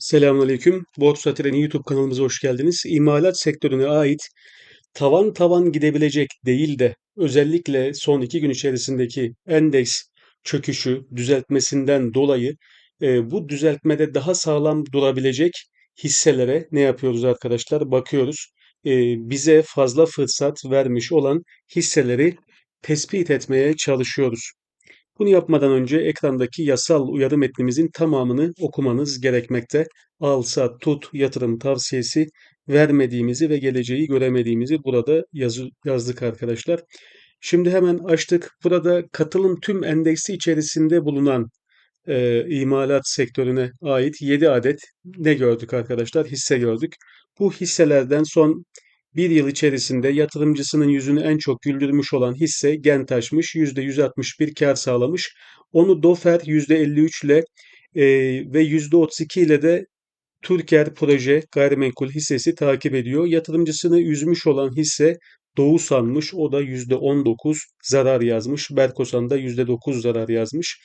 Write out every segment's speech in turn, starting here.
Selamünaleyküm. Borsa Treni YouTube kanalımıza hoş geldiniz. İmalat sektörüne ait tavan tavan gidebilecek değil de özellikle son iki gün içerisindeki endeks çöküşü düzeltmesinden dolayı e, bu düzeltmede daha sağlam durabilecek hisselere ne yapıyoruz arkadaşlar? Bakıyoruz. E, bize fazla fırsat vermiş olan hisseleri tespit etmeye çalışıyoruz. Bunu yapmadan önce ekrandaki yasal uyarı metnimizin tamamını okumanız gerekmekte. Al, sat, tut, yatırım tavsiyesi vermediğimizi ve geleceği göremediğimizi burada yazı, yazdık arkadaşlar. Şimdi hemen açtık. Burada katılım tüm endeksi içerisinde bulunan e, imalat sektörüne ait 7 adet ne gördük arkadaşlar? Hisse gördük. Bu hisselerden son bir yıl içerisinde yatırımcısının yüzünü en çok güldürmüş olan hisse Gentaş'mış. %161 kar sağlamış. Onu Dofer %53 ile e, ve %32 ile de Türker Proje gayrimenkul hissesi takip ediyor. Yatırımcısını üzmüş olan hisse Doğu sanmış. O da %19 zarar yazmış. Berkosan da %9 zarar yazmış.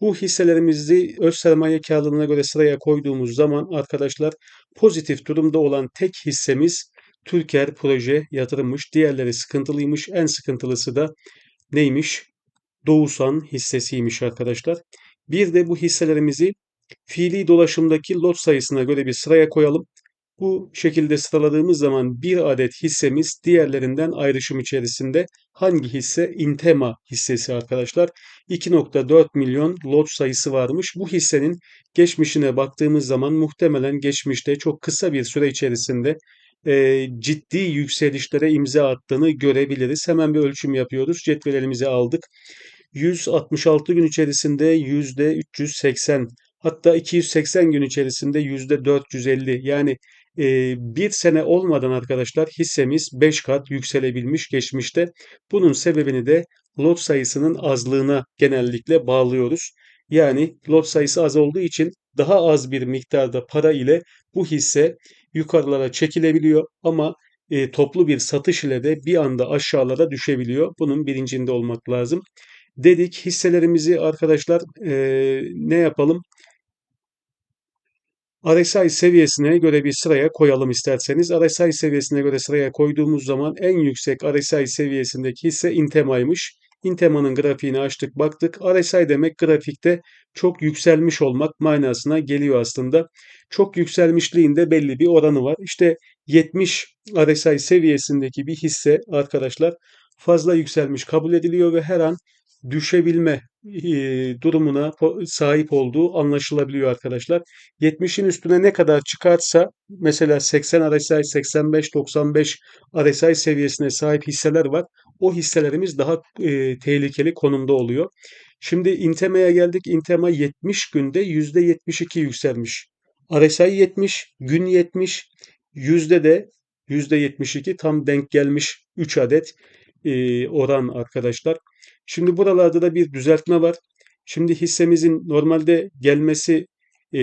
Bu hisselerimizi öz sermaye karlılığına göre sıraya koyduğumuz zaman arkadaşlar pozitif durumda olan tek hissemiz Türker proje yatırılmış. Diğerleri sıkıntılıymış. En sıkıntılısı da neymiş? Doğusan hissesiymiş arkadaşlar. Bir de bu hisselerimizi fiili dolaşımdaki lot sayısına göre bir sıraya koyalım. Bu şekilde sıraladığımız zaman bir adet hissemiz diğerlerinden ayrışım içerisinde. Hangi hisse? Intema hissesi arkadaşlar. 2.4 milyon lot sayısı varmış. Bu hissenin geçmişine baktığımız zaman muhtemelen geçmişte çok kısa bir süre içerisinde e, ciddi yükselişlere imza attığını görebiliriz. Hemen bir ölçüm yapıyoruz. Cetvelimizi aldık. 166 gün içerisinde %380 hatta 280 gün içerisinde %450 yani e, bir sene olmadan arkadaşlar hissemiz 5 kat yükselebilmiş geçmişte. Bunun sebebini de lot sayısının azlığına genellikle bağlıyoruz. Yani lot sayısı az olduğu için daha az bir miktarda para ile bu hisse yukarılara çekilebiliyor ama e, toplu bir satış ile de bir anda aşağılara düşebiliyor. Bunun bilincinde olmak lazım. Dedik hisselerimizi arkadaşlar e, ne yapalım? RSI seviyesine göre bir sıraya koyalım isterseniz. RSI seviyesine göre sıraya koyduğumuz zaman en yüksek RSI seviyesindeki hisse Intema'ymış. Intema'nın grafiğini açtık baktık. RSI demek grafikte çok yükselmiş olmak manasına geliyor aslında. Çok yükselmişliğinde belli bir oranı var. İşte 70 RSI seviyesindeki bir hisse arkadaşlar fazla yükselmiş kabul ediliyor ve her an düşebilme durumuna sahip olduğu anlaşılabiliyor arkadaşlar. 70'in üstüne ne kadar çıkarsa mesela 80 RSI, 85, 95 RSI seviyesine sahip hisseler var. O hisselerimiz daha e, tehlikeli konumda oluyor. Şimdi Intema'ya geldik. Intema 70 günde %72 yükselmiş. RSI 70, gün 70, yüzde de %72 tam denk gelmiş 3 adet e, oran arkadaşlar. Şimdi buralarda da bir düzeltme var. Şimdi hissemizin normalde gelmesi e,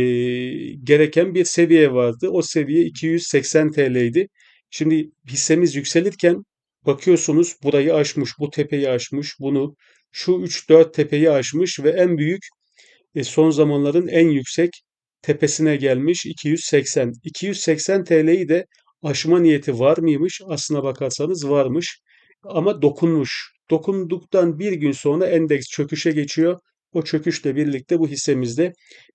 gereken bir seviye vardı. O seviye 280 TL idi. Şimdi hissemiz yükselirken bakıyorsunuz burayı aşmış, bu tepeyi aşmış, bunu şu 3-4 tepeyi aşmış ve en büyük e, son zamanların en yüksek tepesine gelmiş 280. 280 TL'yi de aşma niyeti var mıymış? Aslına bakarsanız varmış ama dokunmuş. Dokunduktan bir gün sonra endeks çöküşe geçiyor. O çöküşle birlikte bu hissemizde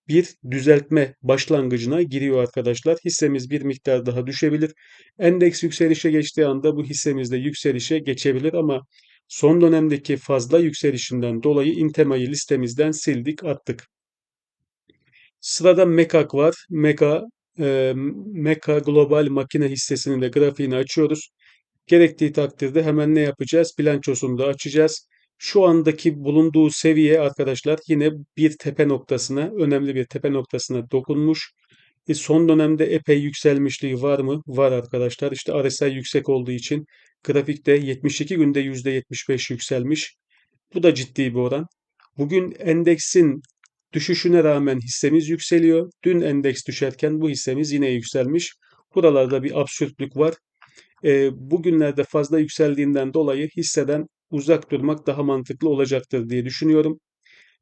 bir düzeltme başlangıcına giriyor arkadaşlar. Hissemiz bir miktar daha düşebilir. Endeks yükselişe geçtiği anda bu hissemizde yükselişe geçebilir ama son dönemdeki fazla yükselişinden dolayı Intema'yı listemizden sildik attık. Sırada Mekak var. Meka, e, Meka Global Makine hissesinin de grafiğini açıyoruz. Gerektiği takdirde hemen ne yapacağız? Bilançosunu da açacağız. Şu andaki bulunduğu seviye arkadaşlar yine bir tepe noktasına, önemli bir tepe noktasına dokunmuş. E son dönemde epey yükselmişliği var mı? Var arkadaşlar. İşte RSI yüksek olduğu için grafikte 72 günde %75 yükselmiş. Bu da ciddi bir oran. Bugün endeksin düşüşüne rağmen hissemiz yükseliyor. Dün endeks düşerken bu hissemiz yine yükselmiş. Buralarda bir absürtlük var e, bugünlerde fazla yükseldiğinden dolayı hisseden uzak durmak daha mantıklı olacaktır diye düşünüyorum.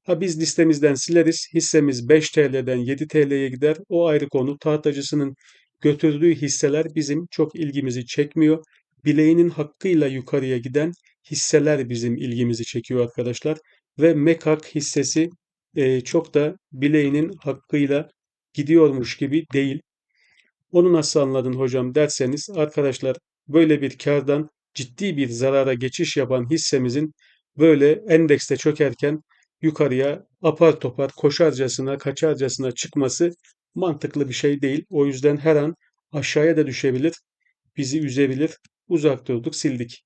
Ha biz listemizden sileriz. Hissemiz 5 TL'den 7 TL'ye gider. O ayrı konu. Tahtacısının götürdüğü hisseler bizim çok ilgimizi çekmiyor. Bileğinin hakkıyla yukarıya giden hisseler bizim ilgimizi çekiyor arkadaşlar. Ve Mekak hissesi e, çok da bileğinin hakkıyla gidiyormuş gibi değil. Onu nasıl anladın hocam derseniz arkadaşlar böyle bir kardan ciddi bir zarara geçiş yapan hissemizin böyle endekste çökerken yukarıya apar topar koşarcasına kaçarcasına çıkması mantıklı bir şey değil. O yüzden her an aşağıya da düşebilir, bizi üzebilir. Uzak durduk, sildik.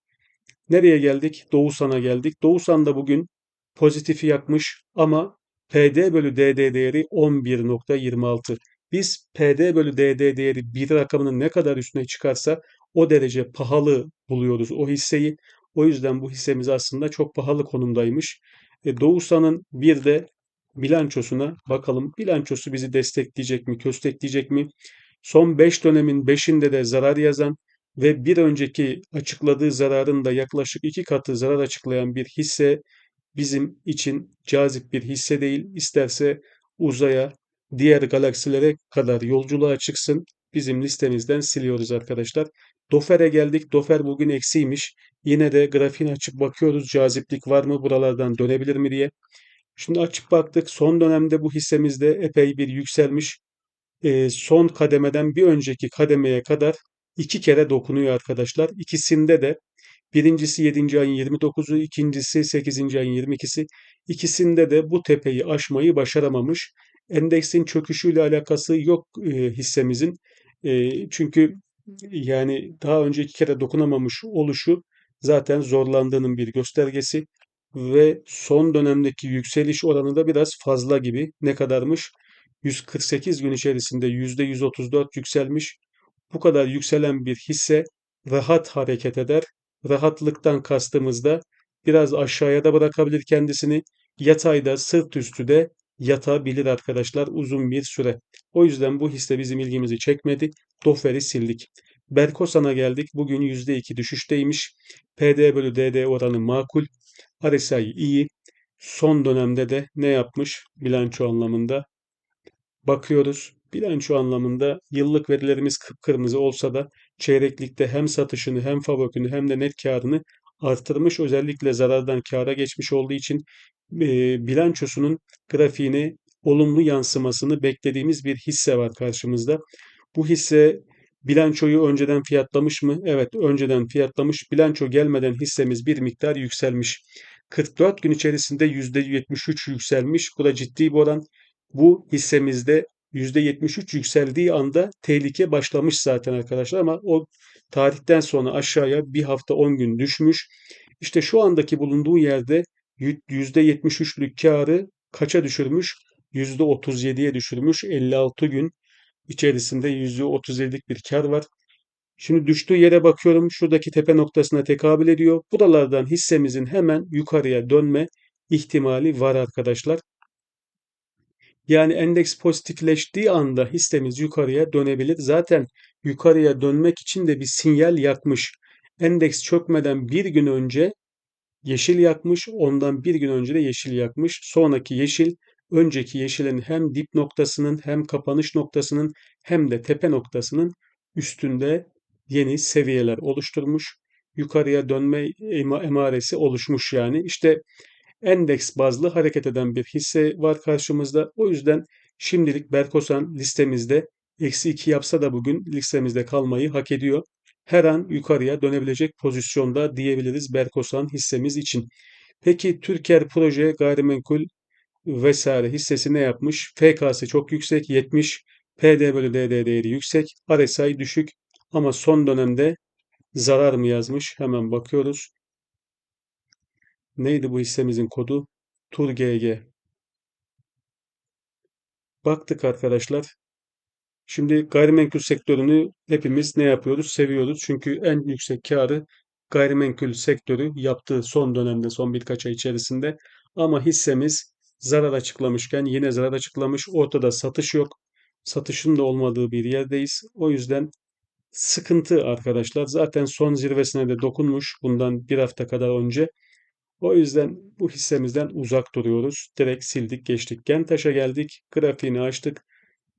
Nereye geldik? Doğusan'a geldik. Doğusan da bugün pozitifi yakmış ama PD bölü DD değeri 11.26. Biz PD bölü DD değeri bir rakamının ne kadar üstüne çıkarsa o derece pahalı buluyoruz o hisseyi. O yüzden bu hissemiz aslında çok pahalı konumdaymış. E, Doğusan'ın bir de bilançosuna bakalım. Bilançosu bizi destekleyecek mi, köstekleyecek mi? Son 5 dönemin 5'inde de zarar yazan ve bir önceki açıkladığı zararın da yaklaşık iki katı zarar açıklayan bir hisse bizim için cazip bir hisse değil. İsterse uzaya, diğer galaksilere kadar yolculuğa çıksın. Bizim listemizden siliyoruz arkadaşlar. Dofer'e geldik. Dofer bugün eksiymiş. Yine de grafiğini açıp bakıyoruz. Caziplik var mı? Buralardan dönebilir mi diye. Şimdi açıp baktık. Son dönemde bu hissemizde epey bir yükselmiş. E, son kademeden bir önceki kademeye kadar iki kere dokunuyor arkadaşlar. İkisinde de birincisi 7. ayın 29'u, ikincisi 8. ayın 22'si. İkisinde de bu tepeyi aşmayı başaramamış. Endeksin çöküşüyle alakası yok e, hissemizin. E, çünkü yani daha önce iki kere dokunamamış oluşu zaten zorlandığının bir göstergesi ve son dönemdeki yükseliş oranı da biraz fazla gibi. Ne kadarmış? 148 gün içerisinde %134 yükselmiş. Bu kadar yükselen bir hisse rahat hareket eder. Rahatlıktan kastımız da biraz aşağıya da bırakabilir kendisini. Yatayda, sırt üstü de yatabilir arkadaşlar uzun bir süre. O yüzden bu hisse bizim ilgimizi çekmedi. Dofer'i sildik. Berkosan'a geldik. Bugün %2 düşüşteymiş. PD bölü DD oranı makul. RSI iyi. Son dönemde de ne yapmış bilanço anlamında? Bakıyoruz. Bilanço anlamında yıllık verilerimiz kıpkırmızı olsa da çeyreklikte hem satışını hem fabrikini hem de net karını arttırmış. Özellikle zarardan kâra geçmiş olduğu için bilançosunun grafiğine olumlu yansımasını beklediğimiz bir hisse var karşımızda. Bu hisse bilançoyu önceden fiyatlamış mı? Evet, önceden fiyatlamış. Bilanço gelmeden hissemiz bir miktar yükselmiş. 44 gün içerisinde %73 yükselmiş. Bu da ciddi bir oran. Bu hissemizde %73 yükseldiği anda tehlike başlamış zaten arkadaşlar ama o tarihten sonra aşağıya bir hafta 10 gün düşmüş. İşte şu andaki bulunduğu yerde %73'lük karı kaça düşürmüş? %37'ye düşürmüş. 56 gün içerisinde %37'lik bir kar var. Şimdi düştüğü yere bakıyorum. Şuradaki tepe noktasına tekabül ediyor. Buralardan hissemizin hemen yukarıya dönme ihtimali var arkadaşlar. Yani endeks pozitifleştiği anda hissemiz yukarıya dönebilir. Zaten yukarıya dönmek için de bir sinyal yakmış. Endeks çökmeden bir gün önce yeşil yakmış, ondan bir gün önce de yeşil yakmış. Sonraki yeşil önceki yeşilin hem dip noktasının hem kapanış noktasının hem de tepe noktasının üstünde yeni seviyeler oluşturmuş. Yukarıya dönme emaresi oluşmuş yani. İşte endeks bazlı hareket eden bir hisse var karşımızda. O yüzden şimdilik Berkosan listemizde eksi 2 yapsa da bugün listemizde kalmayı hak ediyor. Her an yukarıya dönebilecek pozisyonda diyebiliriz Berkosan hissemiz için. Peki Türker Proje Gayrimenkul vesaire hissesi ne yapmış? FK'sı çok yüksek 70, PD bölü DD değeri yüksek, RSI düşük ama son dönemde zarar mı yazmış? Hemen bakıyoruz. Neydi bu hissemizin kodu? TURGG. Baktık arkadaşlar. Şimdi gayrimenkul sektörünü hepimiz ne yapıyoruz? Seviyoruz. Çünkü en yüksek karı gayrimenkul sektörü yaptığı son dönemde, son birkaç ay içerisinde. Ama hissemiz zarar açıklamışken yine zarar açıklamış. Ortada satış yok. Satışın da olmadığı bir yerdeyiz. O yüzden sıkıntı arkadaşlar. Zaten son zirvesine de dokunmuş bundan bir hafta kadar önce. O yüzden bu hissemizden uzak duruyoruz. Direkt sildik geçtik. Gentaş'a geldik. Grafiğini açtık.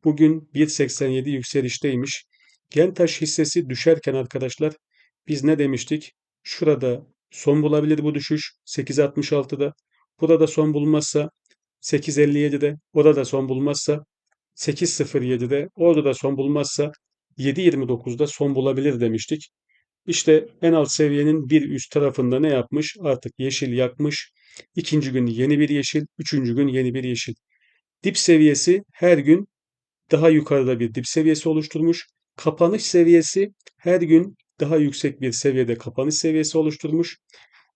Bugün 1.87 yükselişteymiş. Gentaş hissesi düşerken arkadaşlar biz ne demiştik? Şurada son bulabilir bu düşüş 8.66'da. Burada son bulmazsa 8.57'de. Orada son bulmazsa 8.07'de. Orada da son bulmazsa 7.29'da son bulabilir demiştik. İşte en alt seviyenin bir üst tarafında ne yapmış? Artık yeşil yakmış. İkinci gün yeni bir yeşil, üçüncü gün yeni bir yeşil. Dip seviyesi her gün daha yukarıda bir dip seviyesi oluşturmuş. Kapanış seviyesi her gün daha yüksek bir seviyede kapanış seviyesi oluşturmuş.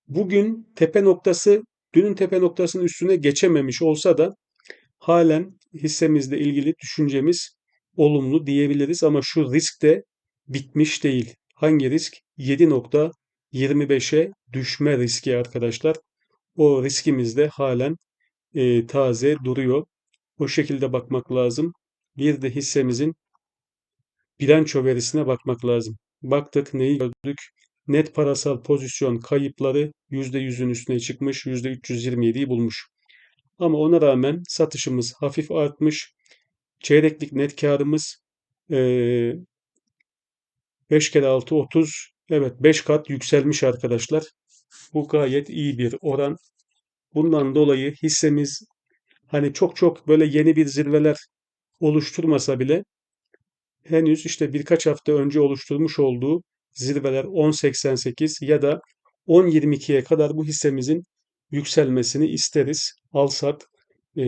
Bugün tepe noktası dünün tepe noktasının üstüne geçememiş olsa da halen hissemizle ilgili düşüncemiz olumlu diyebiliriz ama şu risk de bitmiş değil. Hangi risk? 7.25'e düşme riski arkadaşlar. O riskimiz de halen e, taze duruyor. O şekilde bakmak lazım. Bir de hissemizin bilanço verisine bakmak lazım. Baktık neyi gördük? Net parasal pozisyon kayıpları %100'ün üstüne çıkmış, %327'yi bulmuş. Ama ona rağmen satışımız hafif artmış. Çeyreklik net karımız e, 5 kere 6 30. Evet 5 kat yükselmiş arkadaşlar. Bu gayet iyi bir oran. Bundan dolayı hissemiz hani çok çok böyle yeni bir zirveler oluşturmasa bile henüz işte birkaç hafta önce oluşturmuş olduğu zirveler 10.88 ya da 10.22'ye kadar bu hissemizin yükselmesini isteriz. Alsat e,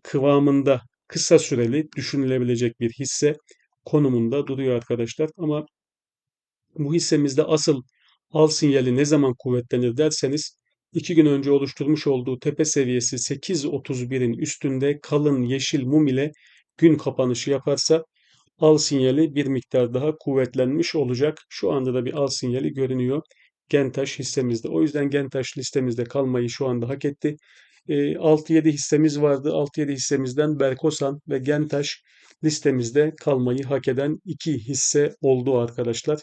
kıvamında kısa süreli düşünülebilecek bir hisse konumunda duruyor arkadaşlar. Ama bu hissemizde asıl al sinyali ne zaman kuvvetlenir derseniz iki gün önce oluşturmuş olduğu tepe seviyesi 8.31'in üstünde kalın yeşil mum ile gün kapanışı yaparsa al sinyali bir miktar daha kuvvetlenmiş olacak. Şu anda da bir al sinyali görünüyor Gentaş hissemizde. O yüzden Gentaş listemizde kalmayı şu anda hak etti. 6-7 hissemiz vardı. 6-7 hissemizden Berkosan ve Gentaş listemizde kalmayı hak eden iki hisse oldu arkadaşlar.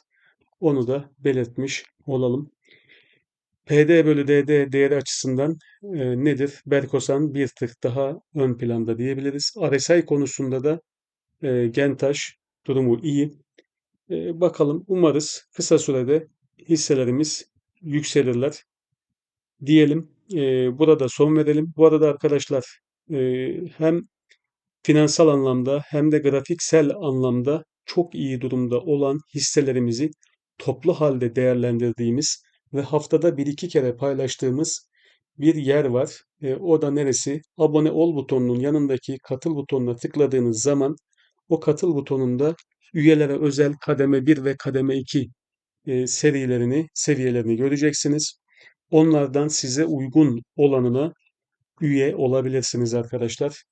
Onu da belirtmiş olalım. PD bölü DD değeri açısından e, nedir? Berkosan bir tık daha ön planda diyebiliriz. RSI konusunda da e, Gentaş durumu iyi. E, bakalım umarız kısa sürede hisselerimiz yükselirler diyelim. E, burada son verelim. Bu arada arkadaşlar e, hem finansal anlamda hem de grafiksel anlamda çok iyi durumda olan hisselerimizi toplu halde değerlendirdiğimiz ve haftada bir iki kere paylaştığımız bir yer var. E, o da neresi? Abone ol butonunun yanındaki katıl butonuna tıkladığınız zaman o katıl butonunda üyelere özel kademe 1 ve kademe 2 e, serilerini, seviyelerini göreceksiniz. Onlardan size uygun olanına üye olabilirsiniz arkadaşlar.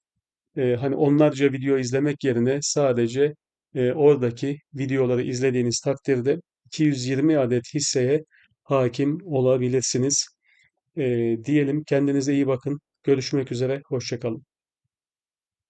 E, hani onlarca video izlemek yerine sadece e, oradaki videoları izlediğiniz takdirde 220 adet hisseye hakim olabilirsiniz. E, diyelim kendinize iyi bakın. Görüşmek üzere. Hoşçakalın.